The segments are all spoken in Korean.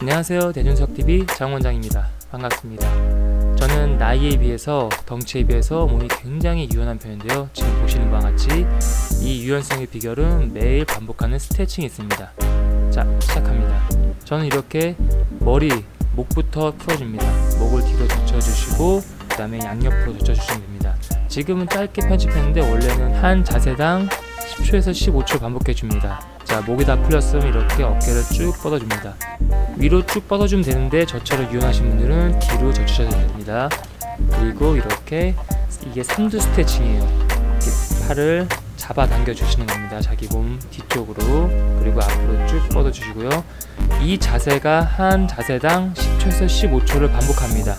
안녕하세요. 대준석TV 장원장입니다. 반갑습니다. 저는 나이에 비해서 덩치에 비해서 몸이 굉장히 유연한 편인데요. 지금 보시는 바와 같이 이 유연성의 비결은 매일 반복하는 스트레칭이 있습니다. 자, 시작합니다. 저는 이렇게 머리, 목부터 풀어줍니다. 목을 뒤로 젖혀주시고 그 다음에 양옆으로 젖혀주시면 됩니다. 지금은 짧게 편집했는데 원래는 한 자세당 10초에서 15초 반복해 줍니다. 자, 목이 다 풀렸으면 이렇게 어깨를 쭉 뻗어줍니다. 위로 쭉 뻗어주면 되는데 저처럼 유연하신 분들은 뒤로 젖히셔도 됩니다. 그리고 이렇게 이게 삼두 스트레칭이에요. 팔을 잡아 당겨 주시는 겁니다. 자기 몸 뒤쪽으로 그리고 앞으로 쭉 뻗어 주시고요. 이 자세가 한 자세당 10초에서 15초를 반복합니다.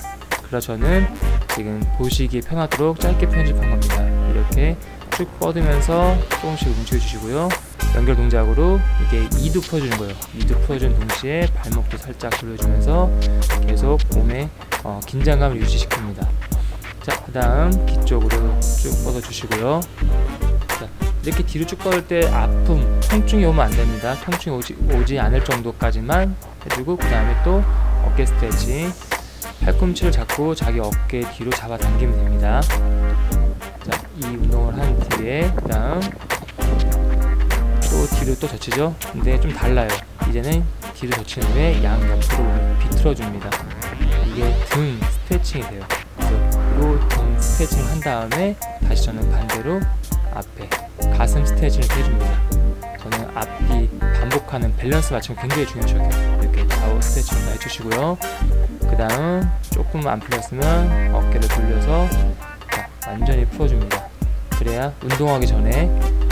그래서 저는 지금 보시기에 편하도록 짧게 편집한 겁니다. 이렇게 쭉 뻗으면서 조금씩 움직여 주시고요. 연결 동작으로 이게 이도 풀어주는 거예요. 이도 풀어주는 동시에 발목도 살짝 돌려주면서 계속 몸에 어, 긴장감을 유지시킵니다. 자, 그 다음 뒤쪽으로 쭉 뻗어주시고요. 자, 이렇게 뒤로 쭉 뻗을 때 아픔, 통증이 오면 안 됩니다. 통증이 오지, 오지 않을 정도까지만 해주고 그 다음에 또 어깨 스트레칭 팔꿈치를 잡고 자기 어깨 뒤로 잡아 당기면 됩니다. 자, 이 운동을 한 뒤에 그 다음 또 뒤로 또 젖히죠. 근데 좀 달라요. 이제는 뒤로 젖힌 후에 양 옆으로 비틀어 줍니다. 이게 등 스트레칭이 돼요. 그래서 등 스트레칭을 한 다음에 다시 저는 반대로 앞에 가슴 스트레칭을 해줍니다. 저는 앞뒤 반복하는 밸런스 맞춤이 굉장히 중요해요. 이렇게 좌우 스트레칭을 다 해주시고요. 그 다음 조금 안 풀렸으면 어깨를 돌려서 자, 완전히 풀어줍니다. 그래야 운동하기 전에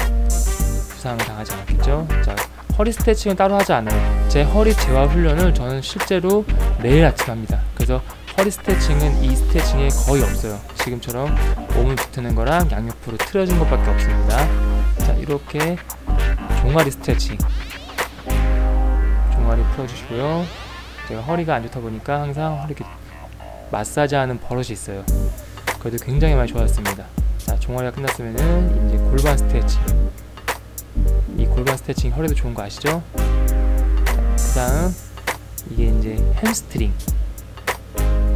부상을 당하지 않겠죠. 자, 허리 스트레칭은 따로 하지 않아요. 제 허리 재활 훈련을 저는 실제로 매일 아침 합니다. 그래서 허리 스트레칭은 이 스트레칭에 거의 없어요. 지금처럼 몸을 붙이는 거랑 양옆으로 틀어진 것밖에 없습니다. 자, 이렇게 종아리 스트레칭. 종아리 풀어주시고요. 제가 허리가 안 좋다 보니까 항상 허리 마사지하는 버릇이 있어요. 그래도 굉장히 많이 좋아졌습니다. 자, 종아리가 끝났으면은 이제 골반 스트레칭. 이 골반 스트레칭 허리도 좋은 거 아시죠? 그 다음 이게 이제 햄스트링.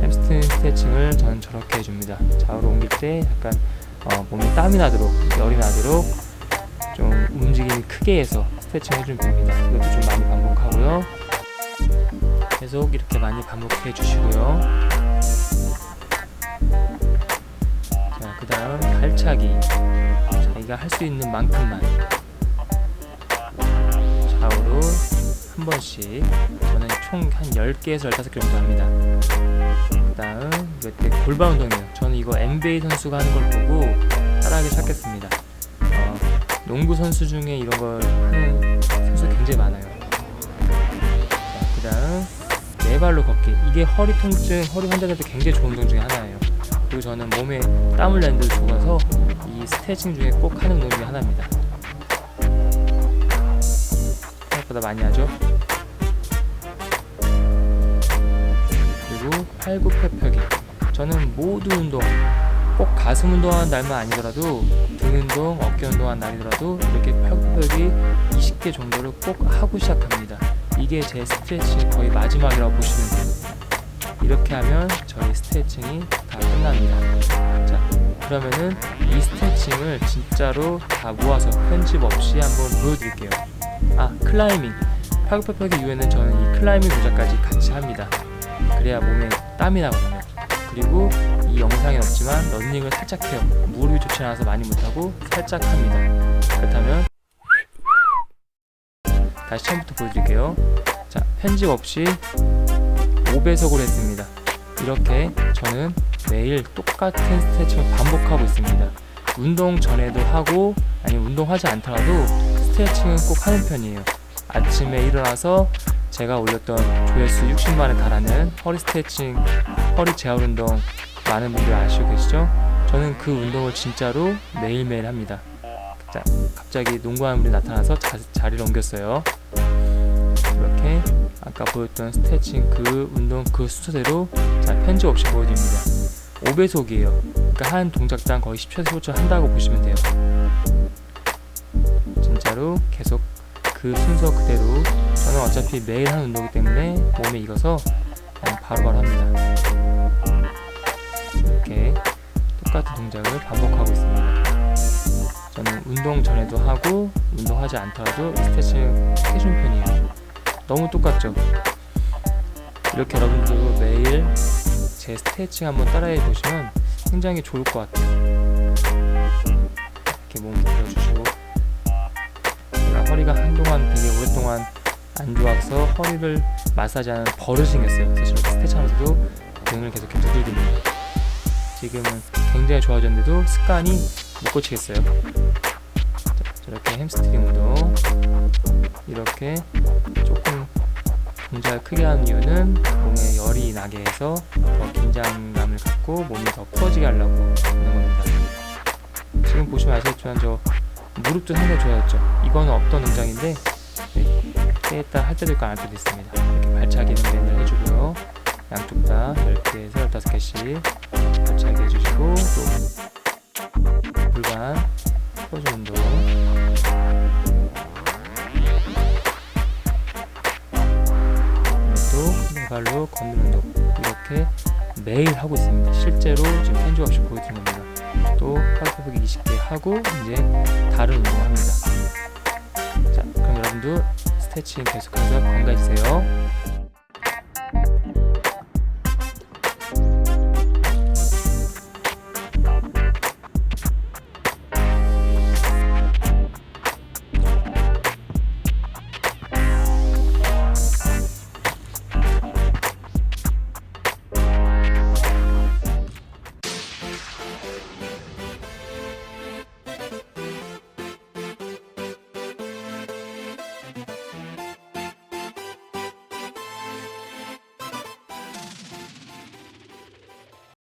햄스트링 스트레칭을 저는 저렇게 해줍니다. 좌우로 옮길 때 약간 어, 몸에 땀이 나도록 열이 나도록 좀 움직임이 크게 해서 스트레칭 해주면 됩니다. 이것도 좀 많이 반복하고요. 계속 이렇게 많이 반복해 주시고요. 자그 다음 발차기. 자기가 할 수 있는 만큼만 한 번씩. 저는 총 한 10개에서 15개 정도 합니다. 그 다음 이때 골반 운동이에요. 저는 이거 NBA 선수가 하는 걸 보고 따라하기 시작했습니다. 어, 농구 선수 중에 이런 걸 하는 선수 굉장히 많아요. 그 다음 네 발로 걷기. 이게 허리 통증 허리 환자들한테 굉장히 좋은 운동 중에 하나예요. 그리고 저는 몸에 땀을 내는 데 좋아서 이 스트레칭 중에 꼭 하는 운동 중에 하나입니다 생각보다 많이 하죠. 그리고 팔굽혀펴기. 저는 모든 운동, 꼭 가슴 운동하는 날만 아니더라도 등 운동, 어깨 운동하는 날이더라도 이렇게 팔굽혀펴기 20개 정도를 꼭 하고 시작합니다. 이게 제 스트레칭 거의 마지막이라고 보시면 돼요. 이렇게 하면 저희 스트레칭이 다 끝납니다. 자, 그러면은 이 스트레칭을 진짜로 다 모아서 편집 없이 한번 보여드릴게요. 아 클라이밍. 팔굽혀펴기 이후에는 저는 이 클라이밍 동작까지 같이 합니다. 그래야 몸에 땀이 나거든요. 그리고 이 영상엔 없지만 런닝을 살짝 해요. 무릎이 좋지 않아서 많이 못하고 살짝 합니다. 그렇다면 다시 처음부터 보여드릴게요. 자 편집 없이 5배속으로 했습니다. 이렇게 저는 매일 똑같은 스트레칭을 반복하고 있습니다. 운동 전에도 하고 아니면 운동하지 않더라도 스트레칭은 꼭 하는 편이에요. 아침에 일어나서 제가 올렸던 조회수 60만에 달하는 허리 스트레칭, 허리 재활 운동 많은 분들 아시고 계시죠? 저는 그 운동을 진짜로 매일매일 합니다. 자, 갑자기 농구하는 분이 나타나서 자, 자리를 옮겼어요. 이렇게 아까 보였던 스트레칭 그 운동 그 순서대로 자, 편집 없이 보여드립니다. 5배속이에요. 그러니까 한 동작당 거의 10초에서 15초 한다고 보시면 돼요. 진짜로 계속 그 순서 그대로 저는 어차피 매일 하는 운동이기 때문에 몸에 익어서 바로바로 합니다. 이렇게 똑같은 동작을 반복하고 있습니다. 저는 운동 전에도 하고 운동하지 않더라도 스트레칭을 해주는 편이에요. 너무 똑같죠? 이렇게 여러분들도 매일 제 스트레칭 한번 따라해 보시면 굉장히 좋을 것 같아요. 이렇게 몸 들어주시고 허리가 한동안 되게 오랫동안 안 좋아서 허리를 마사지하는 버릇이 생겼어요. 그래서 저렇게 스트레칭하면서도 등을 계속 이렇게 두들깁니다. 지금은 굉장히 좋아졌는데도 습관이 못 고치겠어요. 자, 저렇게 햄스트링 운동 이렇게 조금 동작을 크게 하는 이유는 몸에 열이 나게 해서 더 긴장감을 갖고 몸이 더 풀어지게 하려고 하는 겁니다. 지금 보시면 아시겠지만 저 무릎도 좋아졌죠. 이거는 없던 동작인데 네, 때에 따라 할 때도 있고 안 할 때도 있습니다. 이렇게 발차기는 맨날 해주고요. 양쪽 다 10개에서 15개씩 발차기 해주시고 또 골반 포즈 운동 또 네발로 걷는 운동 이렇게 매일 하고 있습니다. 실제로 지금 편집 없이 보여드린 겁니다. 또 팔굽혀펴기 20개 하고 이제 다른 운동을 합니다. 자, 그럼 여러분도 스트레칭 계속해서 건강해지세요.